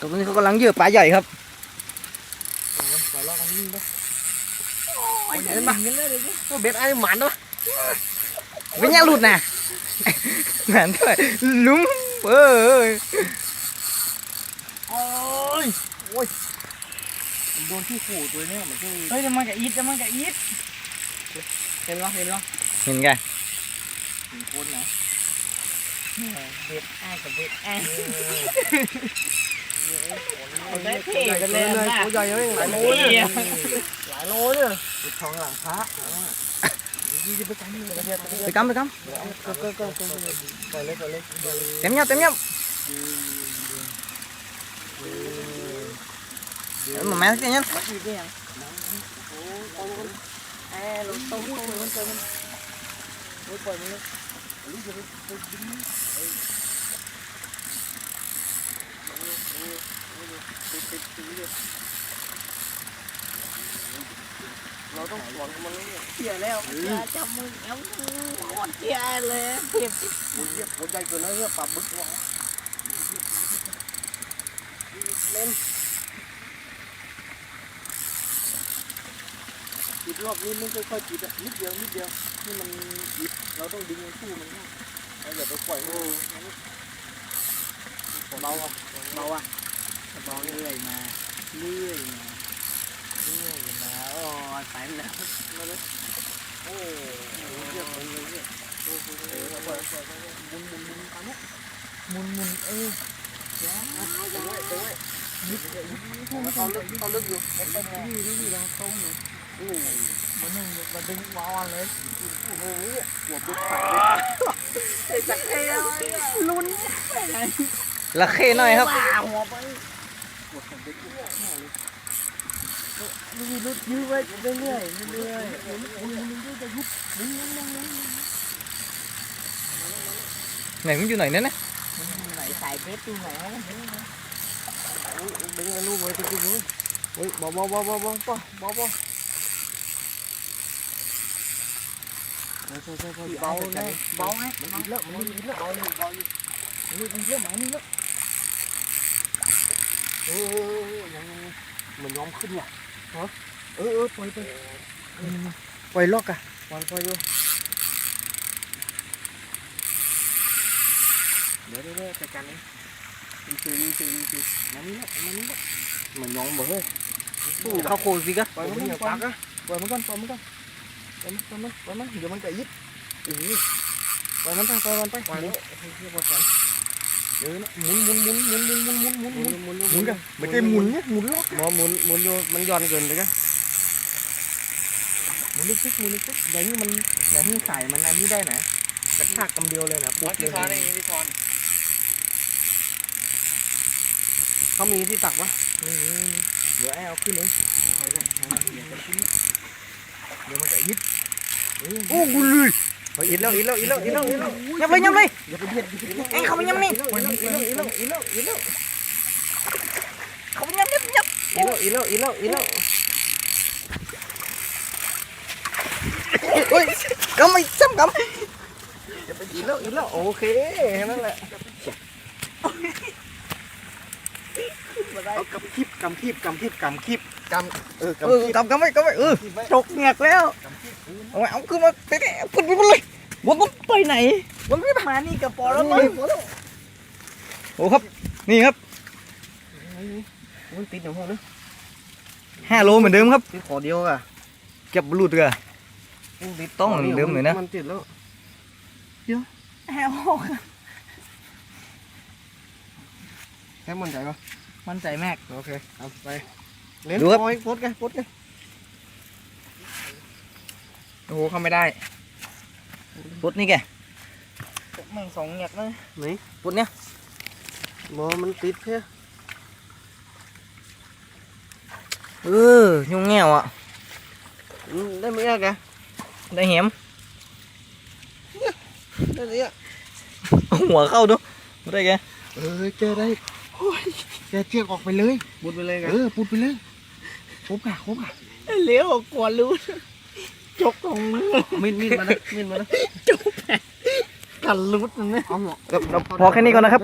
ตรงนี้เขากำลังเหยื่อปลาใหญ่ครับปล่อยลอกกันนี่นะเห็นปะเบ็ดไอ้หมันเนาะเป็นยังหลุดน่ะเหมือนด้วยลุ้มเออโอ้ยโอ้ยผมโดนที่ขู่ตัวเนี้ยเหมือนที่เฮ้ยจะมันกับอีทจะมันกับอีทเห็นปะเห็นปะเห็นไงถึงคนนะเบ็ดอ้ายกับเบ็ดอ้ายเอา ได้เท่กันเลยนะตัวใหญ่เลยหลายโลเลยหลายโลเลยทองหลังพระไปกำไปกำเต็มเงี้ยเต็มเงี้ยมาแม่สักอย่างเเราต้องสอนมันเลยเสียแล้วจะจับมือเอาโคตรเสียเลยเจ็บหัวใหญ่หัวใหญ่ตัวนั้นเนี่ยปลาบึกวะเล่นปิดรอบนี้ไม่ค่อยๆปิดอะนิดเดียวนิดเดียวที่มันปิดเราต้องดึงสู้มันเราอย่าไปปล่อยมัน เบาอะเบาอะเบาเรื่อยมาเรื่อยมาเรื่อยมาโอ้ยไปแล้วโอ้เยี่ยมเลยเนี่ยโอ้โหปล่อยปล่อยหมุนหมุนหมุนตามนี้มุนมุนเออตรงไว้ตรงไว้ตอนลึกตอนลึกอยู่นี่นี่นี่เราตรงอยู่โอ้มันนึงมันดึงวาวเลยโหหัวบึกขาดไอ้สักเอ้ยลุ้นไปไหน ละเข้หน่อยครับว้าหัวไปหัวของเด็กดูลุดยื้อไว้เรื่อยๆเรื่อยๆมุนหมุนจะยุบมุนหมุนหมุนหมุนไหนมันอยู่ไหนเนี่ยนะไหนสายเบสดูไหนวะดึงไอ้ลูกไว้ตรงนี้เฮ้ยบาเบาเบาเบาเบาเบาเบาเบาเบาแน่เบาแน่มันดีแล้วมันดีแล้วเบาอยู่เบาอยู่นี่ดีแล้วมันนี่แล้ว เออยังมันยอมขึ้นว่ะฮะเออเออปล่อยไปปล่อยล็อกอะปล่อยปล่อยอยู่เดี๋ยวเดี๋ยวเดี๋ยวจัดการเองดีคือดีคือดีคือมันนี่แล้วมันนี่แล้วมันยอมเบ้อเข้าโคสิกะปล่อยมันก่อนปล่อยปล่อยมันก่อนปล่อยมันก่อนปล่อยมันปล่อยมันปล่อยมันเดี๋ยวมันจะยิบเออปล่อยมันไปปล่อยมันไปปล่อยแล้วเรียกว่าปล่อย เออนะหมุนหมุนหมุนหมุนหมุนหมุนหมุนหมุนหมุนหมุนหมุนกันไม่ใช่หมุนเนี่ยหมุนล็อกหมอหมุนหมุนอยู่มันย้อนเกินไปกันหมุนลึกๆหมุนลึกๆอย่างนี้มันอย่างนี้ใส่มันอันนี้ได้ไหนกระชากกำเดียวเลยนะปุ๊บเลยพี่พรเขามีที่ตักปะนี่นี่เดี๋ยวไอ้เอาขึ้นเลยไปเลยเดี๋ยวมันจะขึ้นเดี๋ยวมันจะยิบโอ้กูเลยไปอีกแล้วอีกแล้วอีกแล้วอีกแล้วอีกแล้วยับเลยยับเลยอย่าไปเบียดอย่าไปเบียดเอ้ยเขาไปยับนี่อีกแล้วอีกแล้วอีกแล้วอีกแล้วอีกแล้วเขาไปยั Ilaw, ilaw, ilaw, ilaw, ilaw. Nyamlay, nyamlay. Eh, anh không nih. đi ilaw, ilaw, ilaw. Kamu nyam, nyam, nyam. Ilaw, ilaw, ilaw, ilaw. Ôi, cắm mày, chăm cắm. Ilaw, ilaw, ok. Nó là... เอากำคีบกำคีบกำคีบกำคีบกำเออกำคีบกำกำไว้กำไว้เออตกเหงือกแล้วเอาไว้เอาขึ้นมาเตะคุณ ไปหมดเลยวนวนไปไหนวนไปปะมานี่กับปอแล้วโอ้มั้งยโอ้ครับ นี่ครับมันติดอยู่ห้องนึงห้าโลเหมือนเดิมครับติดขอเดียวอะเก็บหลุดเลยต้องเหมือนเดิมเลยนะมันติดแล้วแฮวแค่มันใจปะมันใจแม็กโอเคเอาไปเล่นดูครับปล่อยโพสกันโพสกันโอ้โหเข้าไม่ได้ปุดนี่แก แม่งสองเหงียกเลยนี่ปุดเนี่ยมอมันติดแค่เออยุ่งแง่วอะอืมได้ไหมอะแกได้เห็มได้เลยอะเอาหัวเข้าด้วยไม่ได้แกเออแกได้โอ้ยแกเจียกออกไปเลยปุดไปเลยเออปุดไปเลยครบอะครบอะเลี้ยวกลัวรู้จกของมือมินมินมานะมินมานะกั นรุดนะเนี่ย พอแค่นี้ก่อนนะครับ